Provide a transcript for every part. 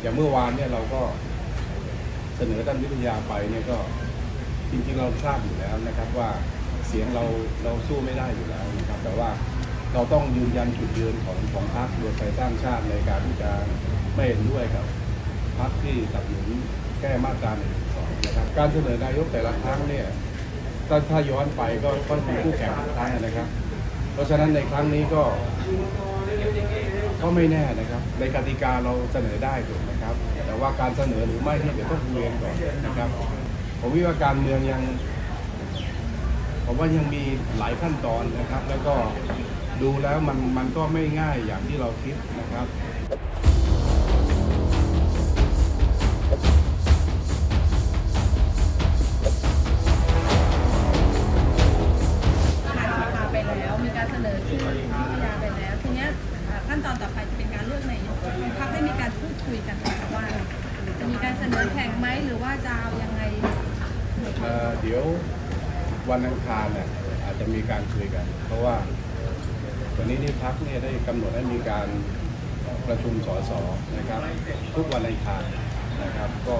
อย่างเมื่อวานเนี่ยเราก็เสนอท่านวิทยาไปเนี่ยก็จริงๆเราทราบอยู่แล้วนะครับว่าเสียงเราเราสู้ไม่ได้อยู่แล้วนะครับ แต่ว่าเราต้องยืนยันจุดยืนของของพรรครวมไทยสร้างชาติในการที่จะไม่เห็นด้วยกับพรรคที่สนับสนุนแก้มาตราหนึ่งสองนะครับการเสนอนายกแต่ละครั้งเนี่ยถ้าถ้าย้อนไปก็ก็มีคู่แข่งทุกครั้งนะครับ เพราะฉะนั้นในครั้งนี้ก็ ก็ไม่แน่นะครับ ในกติกาเราเสนอได้ถูกไหมครับ แต่ว่าการเสนอหรือไม่เนี่ยเดี๋ยวต้องคุยกันก่อนนะครับ ผมวิว่าการเมืองยัง ผมว่ายังมีหลายขั้นตอนนะครับ แล้วก็ดูแล้วมันมันก็ไม่ง่ายอย่างที่เราคิดนะครับ การเสนอชื่อวิทยาไปแล้ว ทีเนี้ยขั้นตอนต่อไปจะเป็นการเลือกนายกพักได้มีการพูดคุยกันหมคะว่า จะมีการเสนอแข่งไหมหรือว่าจะเอายังไงเอ่อเดี๋ยววันอังคารเนี่ยอาจจะมีการคุยกัน เพราะว่าวันนี้ที่พักเนี่ยได้กำหนดให้มีการประชุมสสนะครับ ทุกวันอังคารนะครับ ก็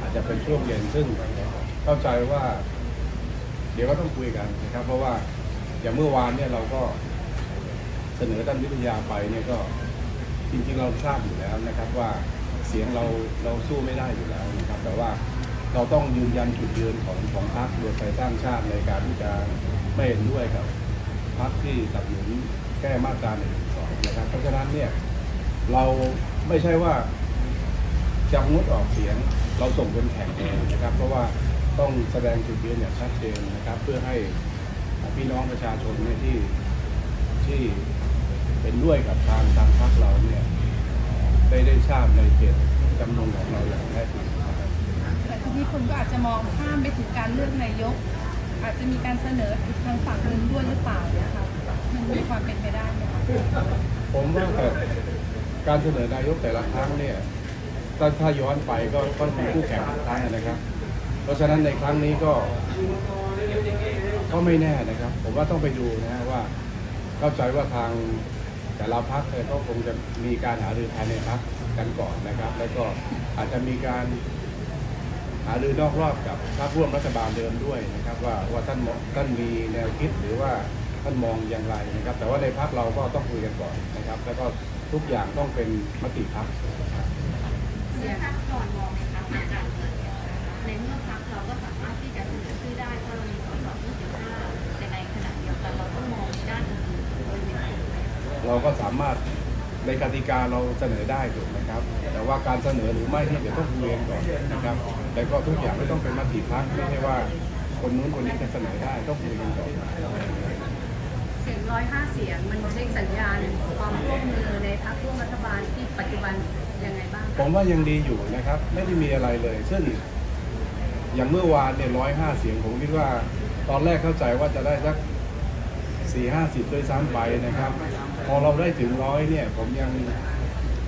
อาจจะเป็นช่วงเย็นซึ่งเข้าใจว่า เดี๋ยวก็ต้องคุยกันนะครับ เพราะว่า อย่างเมื่อวานเนี่ยเราก็เสนอท่านวิทยาไปเนี่ยก็จริงๆเราทราบอยู่แล้วนะครับว่าเสียงเราเราสู้ไม่ได้อยู่แล้วนะครับ แต่ว่าเราต้องยืนยันจุดยืนของของพรรครวมไทยสร้างชาติในการที่จะไม่เห็นด้วยกับพรรคที่สนับสนุนแก้มาตราหนึ่งสองนะครับ เพราะฉะนั้นเนี่ยเราไม่ใช่ว่าจะงดออกเสียงเราส่งเป็นแข่งเองนะครับ เพราะว่าต้องแสดงจุดยืนอย่างชัดเจนนะครับ เพื่อให้ พี่น้องประชาชนเนี่ยที่ที่เป็นด้วยกับทางทางพรรคเราเนี่ยได้ได้ทราบในเจตจำนงของเราอย่างแท้จริงนะครับแต่ทีนี้คนก็อาจจะมองข้ามไปถึงการเลือกนายก อาจจะมีการเสนออีกทางฝั่งหนึ่งด้วยหรือเปล่าเนี่ยค่ะมันมีความเป็นไปได้ไหมคะผมว่าแต่การเสนอนายกแต่ละครั้งเนี่ยถ้าถ้าย้อนไปก็ก็มีคู่แข่งทุกครั้งนะครับ เพราะฉะนั้นในครั้งนี้ก็ ก็ไม่แน่นะครับ ผมว่าต้องไปดูนะฮะว่าเข้าใจว่าทางแต่ละพักเนี่ยก็คงจะมีการหารือภายในพักกันก่อนนะครับ แล้วก็อาจจะมีการหารือนอกรอบกับพรรคร่วมรัฐบาลเดิมด้วยนะครับ ว่าว่าท่านท่านมีแนวคิดหรือว่าท่านมองอย่างไรนะครับ แต่ว่าในพักเราก็ต้องคุยกันก่อนนะครับ แล้วก็ทุกอย่างต้องเป็นมติพักเสียพักก่อนมองในพักอาจารย์ใเราก็สามารถในกติกาเราเสนอได้ถูกไหมครับ แต่ว่าการเสนอหรือไม่เนี่ยเดี๋ยวต้องคุยกันก่อนนะครับ แต่ก็ทุกอย่างไม่ต้องเป็นมติพักไม่ใช่ว่าคนนู้นคนนี้จะเสนอได้ต้องคุยกันก่อนเสียงร้อยห้าเสียงมันเช็คสัญญาณความร่วมมือในพักร่วมรัฐบาลที่ปัจจุบันยังไงบ้างผมว่ายังดีอยู่นะครับ ไม่ได้มีอะไรเลยซึ่งอย่างเมื่อวานเนี่ยร้อยห้าเสียงผมคิดว่า ตอนแรกเข้าใจว่าจะได้สัก สี่ห้าสิบด้วยซ้ำไปนะครับ พอเราได้ถึงร้อยเนี่ยผมยัง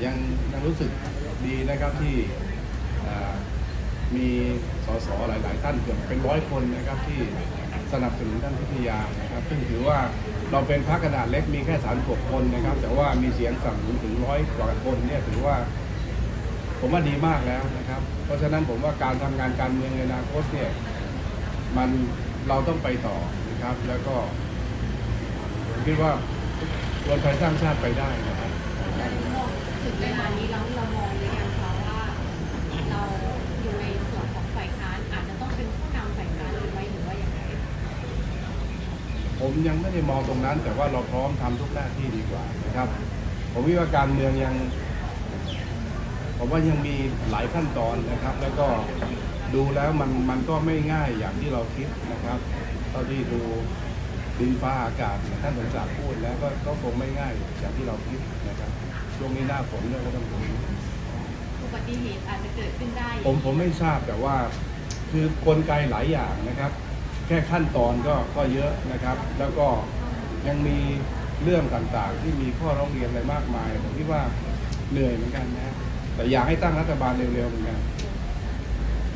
ยังยังรู้สึกดีนะครับที่มีสสหลาย ๆ ท่านเกือบเป็นร้อยคนนะครับที่สนับสนุนท่านพิทยานะครับซึ่งถือว่าเราเป็นพรรคขนาดเล็กมีแค่สามกคนนะครับ แต่ว่ามีเสียงสนับสนุนถึงร้อยกว่าคนเนี่ยถือว่า ผมว่าดีมากแล้วนะครับ เพราะฉะนั้นผมว่าการทำงานการเมืองในอนาคตเนี่ยมันเราต้องไปต่อนะครับ แล้วก็ คิดว่ารวมไทยสร้างชาติไปได้นะครับถึงเวลานี้เราเรามองหรือยังคะว่าเราอยู่ในส่วนของฝ่ายค้านอาจจะต้องเป็นผู้นำฝ่ายค้านหรือไม่หรือว่าอย่างไรผมยังไม่ได้มองตรงนั้น แต่ว่าเราพร้อมทำทุกหน้าที่ดีกว่านะครับ ผมวิว่าการเมืองยังผมว่ายังมีหลายขั้นตอนนะครับ แล้วก็ดูแล้วมันมันก็ไม่ง่ายอย่างที่เราคิดนะครับเท่าที่ดู ดินฟ้าอากาศท่านสมศักดิ์พูดแล้วก็ก็คงไม่ง่ายอย่างที่เราคิดนะครับช่วงนี้หน้าฝนด้วยก็ต้องดูอุบัติเหตุอาจจะเกิดขึ้นได้ ผมผมไม่ทราบแต่ว่า คือกลไกหลายอย่างนะครับ แค่ขั้นตอนก็ก็เยอะนะครับ แล้วก็ยังมีเรื่องต่างๆ ที่มีข้อร้องเรียนอะไรมากมายผมคิดว่าเหนื่อยเหมือนกันนะแต่อยากให้ตั้งรัฐบาลเร็วๆเหมือนกัน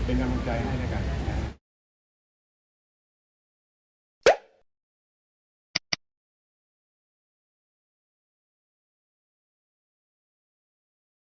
เป็นกำลังใจให้แล้วกัน